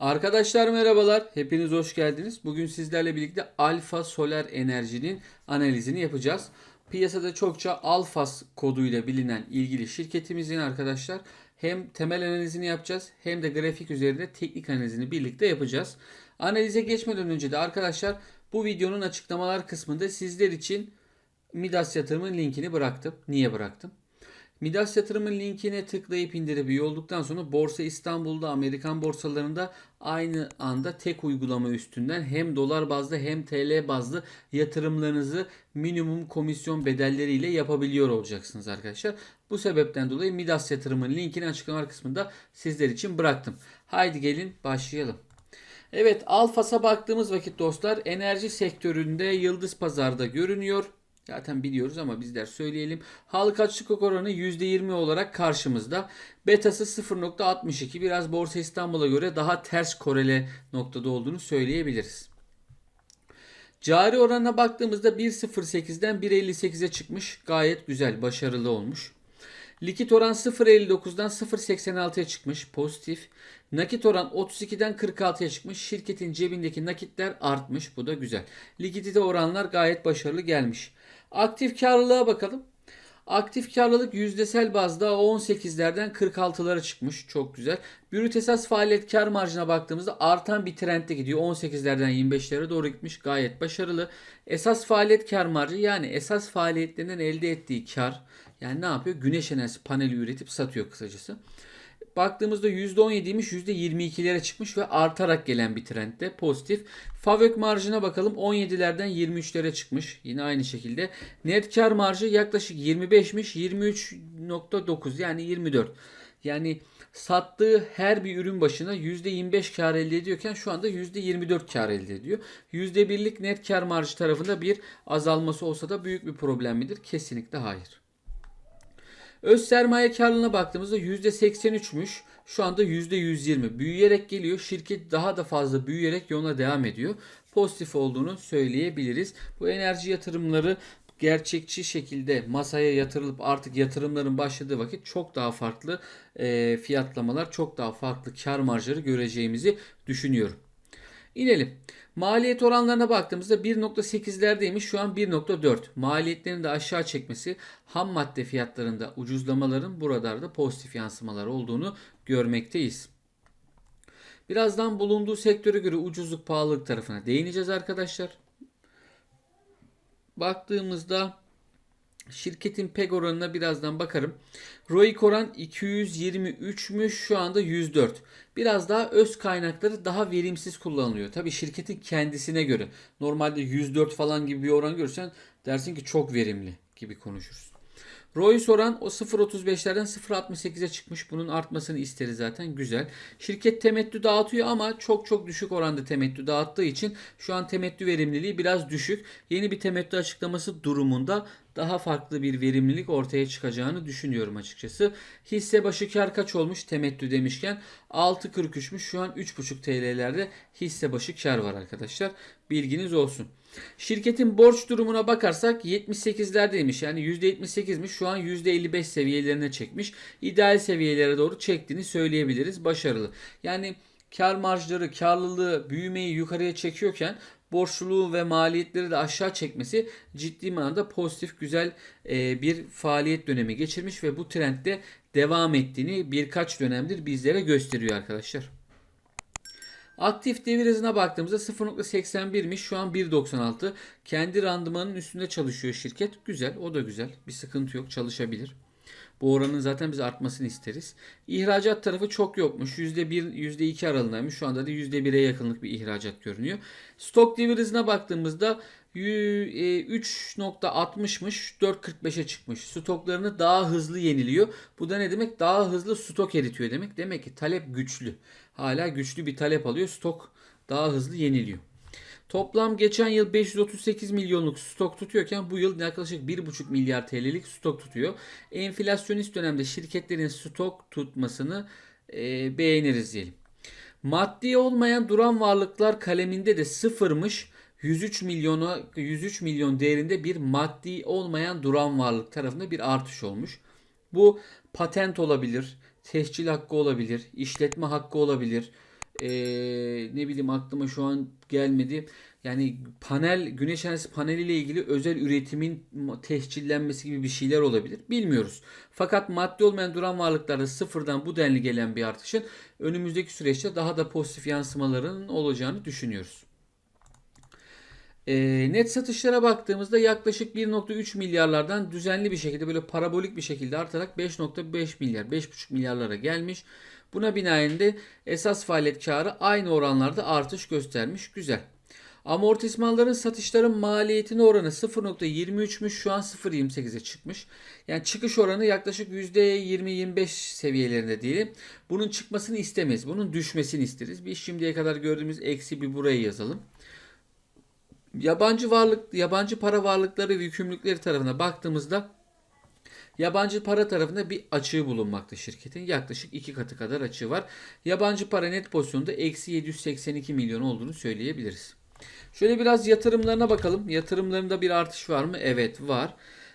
Arkadaşlar merhabalar. Hepiniz hoş geldiniz. Bugün sizlerle birlikte Alfa Solar Enerji'nin analizini yapacağız. Piyasada çokça Alfas koduyla bilinen ilgili şirketimizin arkadaşlar hem temel analizini yapacağız hem de grafik üzerinde teknik analizini birlikte yapacağız. Analize geçmeden önce de arkadaşlar bu videonun açıklamalar kısmında sizler için Midas yatırımın linkini bıraktım. Niye bıraktım? Midas yatırımın linkine tıklayıp indirip üye olduktan sonra Borsa İstanbul'da Amerikan borsalarında aynı anda tek uygulama üstünden hem dolar bazlı hem TL bazlı yatırımlarınızı minimum komisyon bedelleriyle yapabiliyor olacaksınız arkadaşlar. Bu sebepten dolayı Midas yatırımın linkini açıklama kısmında sizler için bıraktım. Haydi gelin başlayalım. Evet Alfas'a baktığımız vakit dostlar enerji sektöründe yıldız pazarda görünüyor. Zaten biliyoruz ama bizler söyleyelim. Halka açıklık oranı %20 olarak karşımızda. Betası 0.62 biraz Borsa İstanbul'a göre daha ters korele noktada olduğunu söyleyebiliriz. Cari oranına baktığımızda 1.08'den 1.58'e çıkmış. Gayet güzel, başarılı olmuş. Likit oran 0.59'dan 0.86'ya çıkmış. Pozitif. Nakit oran 32'den 46'ya çıkmış. Şirketin cebindeki nakitler artmış. Bu da güzel. Likidite oranlar gayet başarılı gelmiş. Aktif karlılığa bakalım. Aktif karlılık yüzdesel bazda 18'lerden 46'lara çıkmış. Çok güzel. Brüt esas faaliyet kar marjına baktığımızda artan bir trendde gidiyor. 18'lerden 25'lere doğru gitmiş. Gayet başarılı. Esas faaliyet kar marjı yani esas faaliyetlerinden elde ettiği kar yani ne yapıyor? Güneş enerjisi paneli üretip satıyor kısacası. Baktığımızda %17'ymiş %22'lere çıkmış ve artarak gelen bir trendde pozitif. Favök marjına bakalım 17'lerden 23'lere çıkmış. Yine aynı şekilde. Net kar marjı yaklaşık 25'miş 23.9 yani 24. Yani sattığı her bir ürün başına %25 kar elde ediyorken şu anda %24 kar elde ediyor. %1'lik net kar marjı tarafında bir azalması olsa da büyük bir problem midir? Kesinlikle hayır. Öz sermaye karlılığına baktığımızda %83'müş. Şu anda %120. Büyüyerek geliyor. Şirket daha da fazla büyüyerek yoluna devam ediyor. Pozitif olduğunu söyleyebiliriz. Bu enerji yatırımları gerçekçi şekilde masaya yatırılıp artık yatırımların başladığı vakit çok daha farklı e, fiyatlamalar, çok daha farklı kar marjları göreceğimizi düşünüyorum. İnelim. Maliyet oranlarına baktığımızda 1.8'lerdeymiş şu an 1.4. Maliyetlerini de aşağı çekmesi ham madde fiyatlarında ucuzlamaların buralarda pozitif yansımalar olduğunu görmekteyiz. Birazdan bulunduğu sektöre göre ucuzluk pahalılık tarafına değineceğiz arkadaşlar. Baktığımızda şirketin PEG oranına birazdan bakarım. ROIC oran 223'müş şu anda 104. Biraz daha öz kaynakları daha verimsiz kullanılıyor. Tabii şirketin kendisine göre. Normalde 104 falan gibi bir oran görürsen dersin ki çok verimli gibi konuşuruz. ROIS oran o 0.35'lerden 0.68'e çıkmış. Bunun artmasını isteriz zaten. Güzel. Şirket temettü dağıtıyor ama çok çok düşük oranda temettü dağıttığı için şu an temettü verimliliği biraz düşük. Yeni bir temettü açıklaması durumunda daha farklı bir verimlilik ortaya çıkacağını düşünüyorum açıkçası. Hisse başı kar kaç olmuş temettü demişken 6.43'müş. Şu an 3.5 TL'lerde hisse başı kar var arkadaşlar. Bilginiz olsun. Şirketin borç durumuna bakarsak 78'lerdeymiş. Yani %78'miş. Şu an %55 seviyelerine çekmiş. İdeal seviyelere doğru çektiğini söyleyebiliriz. Başarılı. Yani kar marjları, karlılığı, büyümeyi yukarıya çekiyorken borçluluğu ve maliyetleri de aşağı çekmesi ciddi manada pozitif güzel e, bir faaliyet dönemi geçirmiş ve bu trendde devam ettiğini birkaç dönemdir bizlere gösteriyor arkadaşlar. Aktif devir hızına baktığımızda 0.81'miş şu an 1.96. Kendi randımanın üstünde çalışıyor şirket. Güzel o da güzel. Bir sıkıntı yok çalışabilir. Bu oranın zaten biz artmasını isteriz. İhracat tarafı çok yokmuş. %1, %2 aralığındaymış. Şu anda da %1'e yakınlık bir ihracat görünüyor. Stok devir hızına baktığımızda 3.60'mış 4.45'e çıkmış. Stoklarını daha hızlı yeniliyor. Bu da ne demek? Daha hızlı stok eritiyor demek. Demek ki talep güçlü. Hala güçlü bir talep alıyor. Stok daha hızlı yeniliyor. Toplam geçen yıl 538 milyonluk stok tutuyorken bu yıl yaklaşık 1,5 milyar TL'lik stok tutuyor. Enflasyonist dönemde şirketlerin stok tutmasını e, beğeniriz diyelim. Maddi olmayan duran varlıklar kaleminde de sıfırmış. 103 milyonu 103 milyon değerinde bir maddi olmayan duran varlık tarafında bir artış olmuş. Bu patent olabilir, tescil hakkı olabilir, işletme hakkı olabilir, Ee, ne bileyim aklıma şu an gelmedi. Yani panel, güneş enerjisi paneliyle ilgili özel üretimin tescillenmesi gibi bir şeyler olabilir. Bilmiyoruz. Fakat maddi olmayan duran varlıklarda sıfırdan bu denli gelen bir artışın önümüzdeki süreçte daha da pozitif yansımalarının olacağını düşünüyoruz. E, net satışlara baktığımızda yaklaşık 1.3 milyarlardan düzenli bir şekilde böyle parabolik bir şekilde artarak 5.5 milyar, 5.5 milyarlara gelmiş. Buna binaen de esas faaliyet karı aynı oranlarda artış göstermiş. Güzel. Amortismanların satışların maliyetine oranı 0.23'müş şu an 0.28'e çıkmış. Yani çıkış oranı yaklaşık %20-25 seviyelerinde diyelim. Bunun çıkmasını istemeyiz. Bunun düşmesini isteriz. Biz şimdiye kadar gördüğümüz eksi bir buraya yazalım. Yabancı varlık, yabancı para varlıkları ve yükümlülükleri tarafına baktığımızda yabancı para tarafında bir açığı bulunmakta şirketin. Yaklaşık iki katı kadar açığı var. Yabancı para net pozisyonda eksi 782 milyon olduğunu söyleyebiliriz. Şöyle biraz yatırımlarına bakalım. Yatırımlarında bir artış var mı? Evet var.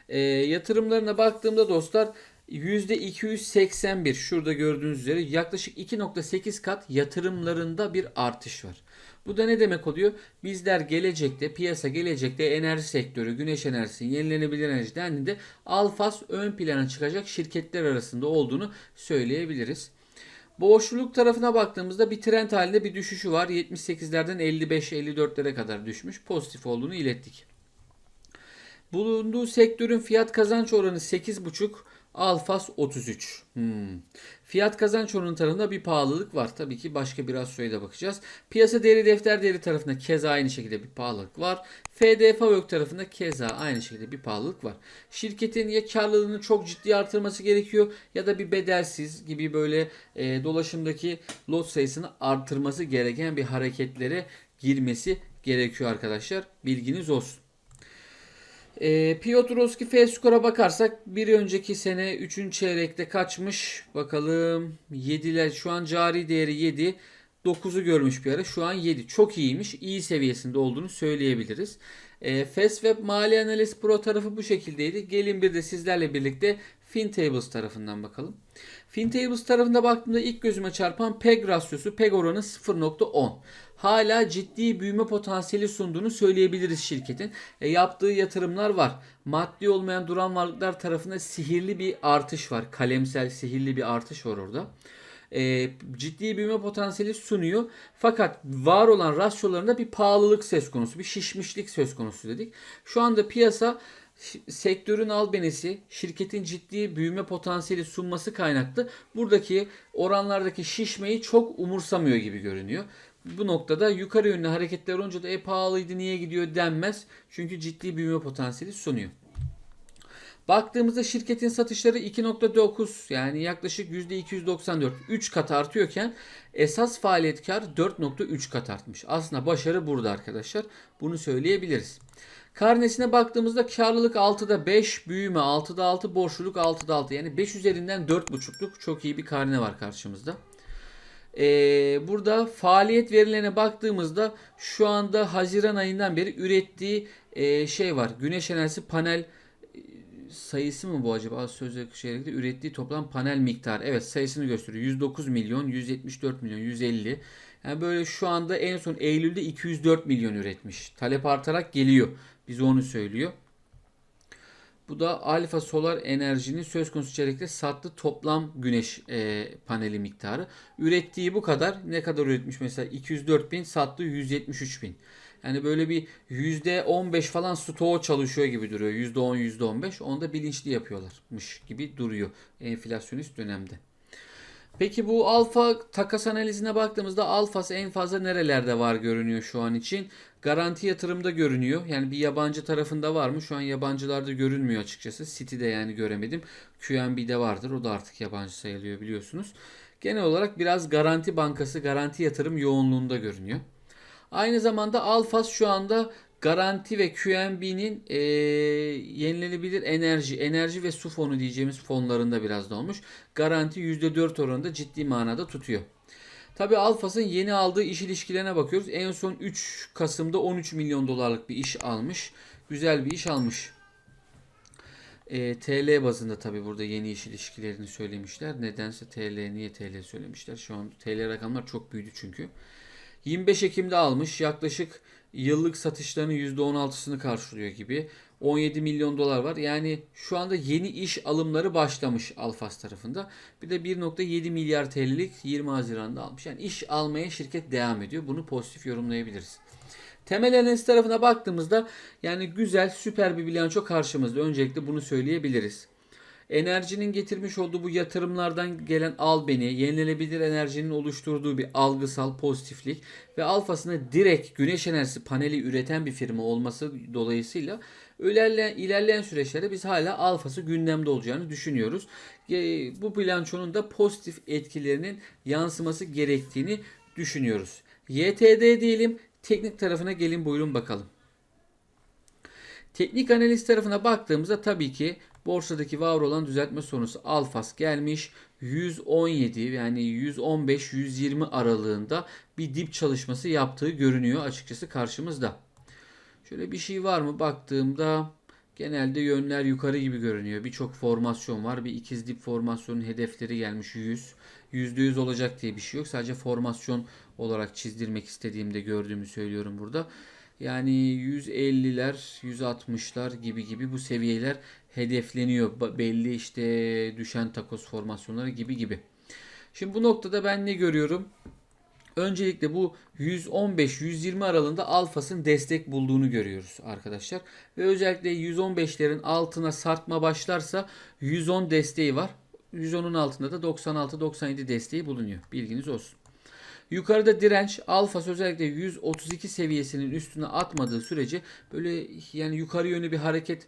E, yatırımlarına baktığımda dostlar %281 şurada gördüğünüz üzere yaklaşık 2.8 kat yatırımlarında bir artış var. Bu da ne demek oluyor? Bizler gelecekte, piyasa gelecekte enerji sektörü, güneş enerjisi, yenilenebilir enerji dendiğinde Alfas ön plana çıkacak şirketler arasında olduğunu söyleyebiliriz. Boşluk tarafına baktığımızda bir trend halinde bir düşüşü var. 78'lerden 55-54'lere kadar düşmüş. Pozitif olduğunu ilettik. Bulunduğu sektörün fiyat kazanç oranı 8,5 Alfas 33. Hmm. Fiyat kazanç oranı tarafında bir pahalılık var. Tabii ki başka biraz sürede bakacağız. Piyasa değeri defter değeri tarafında keza aynı şekilde bir pahalılık var. FDF yok tarafında keza aynı şekilde bir pahalılık var. Şirketin ya karlılığını çok ciddi artırması gerekiyor ya da bir bedelsiz gibi böyle e, dolaşımdaki lot sayısını artırması gereken bir hareketlere girmesi gerekiyor arkadaşlar. Bilginiz olsun. E, Piotrowski F-Score'a bakarsak bir önceki sene 3. çeyrekte kaçmış? Bakalım 7'ler şu an cari değeri 7. 9'u görmüş bir ara. Şu an 7. Çok iyiymiş. İyi seviyesinde olduğunu söyleyebiliriz. E, Fastweb Mali Analiz Pro tarafı bu şekildeydi. Gelin bir de sizlerle birlikte FinTables tarafından bakalım. FinTables tarafında baktığımda ilk gözüme çarpan PEG rasyosu, PEG oranı 0.10 hala ciddi büyüme potansiyeli sunduğunu söyleyebiliriz şirketin. E, yaptığı yatırımlar var. Maddi olmayan duran varlıklar tarafında sihirli bir artış var. Kalemsel sihirli bir artış var orada. E, ciddi büyüme potansiyeli sunuyor. Fakat var olan rasyolarında bir pahalılık söz konusu, bir şişmişlik söz konusu dedik. Şu anda piyasa sektörün albenisi şirketin ciddi büyüme potansiyeli sunması kaynaklı buradaki oranlardaki şişmeyi çok umursamıyor gibi görünüyor bu noktada yukarı yönlü hareketler olunca da e pahalıydı niye gidiyor denmez. Çünkü ciddi büyüme potansiyeli sunuyor. Baktığımızda şirketin satışları 2.9 yani yaklaşık %294 3 kat artıyorken esas faaliyet kar 4.3 kat artmış. Aslında başarı burada arkadaşlar. Bunu söyleyebiliriz. Karnesine baktığımızda karlılık 6'da 5, büyüme 6'da 6, borçluluk 6'da 6. Yani 5 üzerinden 4.5'luk çok iyi bir karne var karşımızda. Ee, burada faaliyet verilerine baktığımızda şu anda Haziran ayından beri ürettiği e, şey var. Güneş enerjisi panel e, sayısı mı bu acaba? Sözlük şeyde ürettiği toplam panel miktarı. Evet sayısını gösteriyor. 109 milyon, 174 milyon, 150. Yani böyle şu anda en son Eylül'de 204 milyon üretmiş. Talep artarak geliyor. Bize onu söylüyor. Bu da alfa solar enerjinin söz konusu çeyrekte sattığı toplam güneş e, paneli miktarı. Ürettiği bu kadar. Ne kadar üretmiş mesela 204 bin sattığı 173 bin. Yani böyle bir %15 falan stoğu çalışıyor gibi duruyor. %10 %15 onu da bilinçli yapıyorlarmış gibi duruyor enflasyonist dönemde. Peki bu alfa takas analizine baktığımızda alfası en fazla nerelerde var görünüyor şu an için? Garanti yatırımda görünüyor. Yani bir yabancı tarafında var mı? Şu an yabancılarda görünmüyor açıkçası. City'de yani göremedim. QNB'de vardır. O da artık yabancı sayılıyor biliyorsunuz. Genel olarak biraz garanti bankası, garanti yatırım yoğunluğunda görünüyor. Aynı zamanda Alfas şu anda Garanti ve QNB'nin e, yenilenebilir enerji, enerji ve su fonu diyeceğimiz fonlarında biraz da olmuş. Garanti %4 oranında ciddi manada tutuyor. Tabi Alfas'ın yeni aldığı iş ilişkilerine bakıyoruz. En son 3 Kasım'da 13 milyon dolarlık bir iş almış. Güzel bir iş almış. E, TL bazında tabi burada yeni iş ilişkilerini söylemişler. Nedense TL niye TL söylemişler? Şu an TL rakamlar çok büyüdü çünkü. 25 Ekim'de almış. Yaklaşık yıllık satışlarının %16'sını karşılıyor gibi. 17 milyon dolar var. Yani şu anda yeni iş alımları başlamış Alfas tarafında. Bir de 1.7 milyar TL'lik 20 Haziran'da almış. Yani iş almaya şirket devam ediyor. Bunu pozitif yorumlayabiliriz. Temel analiz tarafına baktığımızda yani güzel süper bir bilanço karşımızda. Öncelikle bunu söyleyebiliriz. Enerjinin getirmiş olduğu bu yatırımlardan gelen al beni, yenilenebilir enerjinin oluşturduğu bir algısal pozitiflik ve alfasında direkt güneş enerjisi paneli üreten bir firma olması dolayısıyla ilerleyen, ilerleyen süreçlerde biz hala alfası gündemde olacağını düşünüyoruz. Bu bilançonun da pozitif etkilerinin yansıması gerektiğini düşünüyoruz. YTD diyelim, teknik tarafına gelin buyurun bakalım. Teknik analiz tarafına baktığımızda tabii ki borsadaki var olan düzeltme sonrası Alfas gelmiş 117 yani 115-120 aralığında bir dip çalışması yaptığı görünüyor açıkçası karşımızda. Şöyle bir şey var mı baktığımda genelde yönler yukarı gibi görünüyor. Birçok formasyon var. Bir ikiz dip formasyonun hedefleri gelmiş 100. %100 olacak diye bir şey yok. Sadece formasyon olarak çizdirmek istediğimde gördüğümü söylüyorum burada. Yani 150'ler, 160'lar gibi gibi bu seviyeler hedefleniyor. Belli işte düşen takoz formasyonları gibi gibi. Şimdi bu noktada ben ne görüyorum? Öncelikle bu 115-120 aralığında alfasın destek bulduğunu görüyoruz arkadaşlar. Ve özellikle 115'lerin altına sarkma başlarsa 110 desteği var. 110'un altında da 96-97 desteği bulunuyor. Bilginiz olsun. Yukarıda direnç alfas özellikle 132 seviyesinin üstüne atmadığı sürece böyle yani yukarı yönlü bir hareket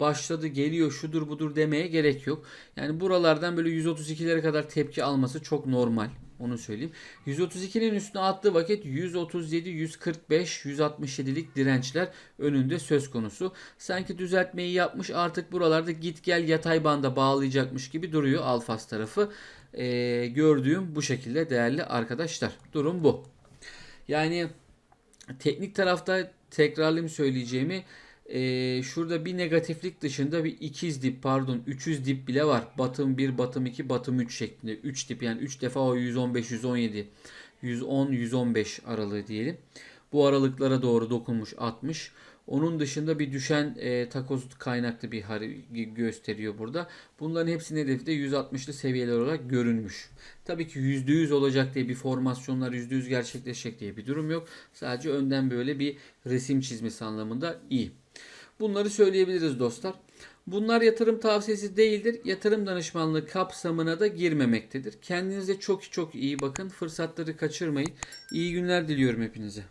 başladı geliyor şudur budur demeye gerek yok. Yani buralardan böyle 132'lere kadar tepki alması çok normal. Onu söyleyeyim. 132'nin üstüne attığı vakit 137, 145, 167'lik dirençler önünde söz konusu. Sanki düzeltmeyi yapmış artık buralarda git gel yatay banda bağlayacakmış gibi duruyor Alfas tarafı. Ee, gördüğüm bu şekilde değerli arkadaşlar. Durum bu. Yani teknik tarafta tekrarlayayım söyleyeceğimi. Ee, şurada bir negatiflik dışında bir ikiz dip pardon 300 dip bile var. Batım 1, batım 2, batım 3 şeklinde. 3 dip yani 3 defa o 115, 117, 110, 115 aralığı diyelim. Bu aralıklara doğru dokunmuş 60. Onun dışında bir düşen e, takoz kaynaklı bir gösteriyor burada. Bunların hepsinin hedefi de 160'lı seviyeler olarak görünmüş. Tabii ki %100 olacak diye bir formasyonlar %100 gerçekleşecek diye bir durum yok. Sadece önden böyle bir resim çizmesi anlamında iyi. Bunları söyleyebiliriz dostlar. Bunlar yatırım tavsiyesi değildir. Yatırım danışmanlığı kapsamına da girmemektedir. Kendinize çok çok iyi bakın. Fırsatları kaçırmayın. İyi günler diliyorum hepinize.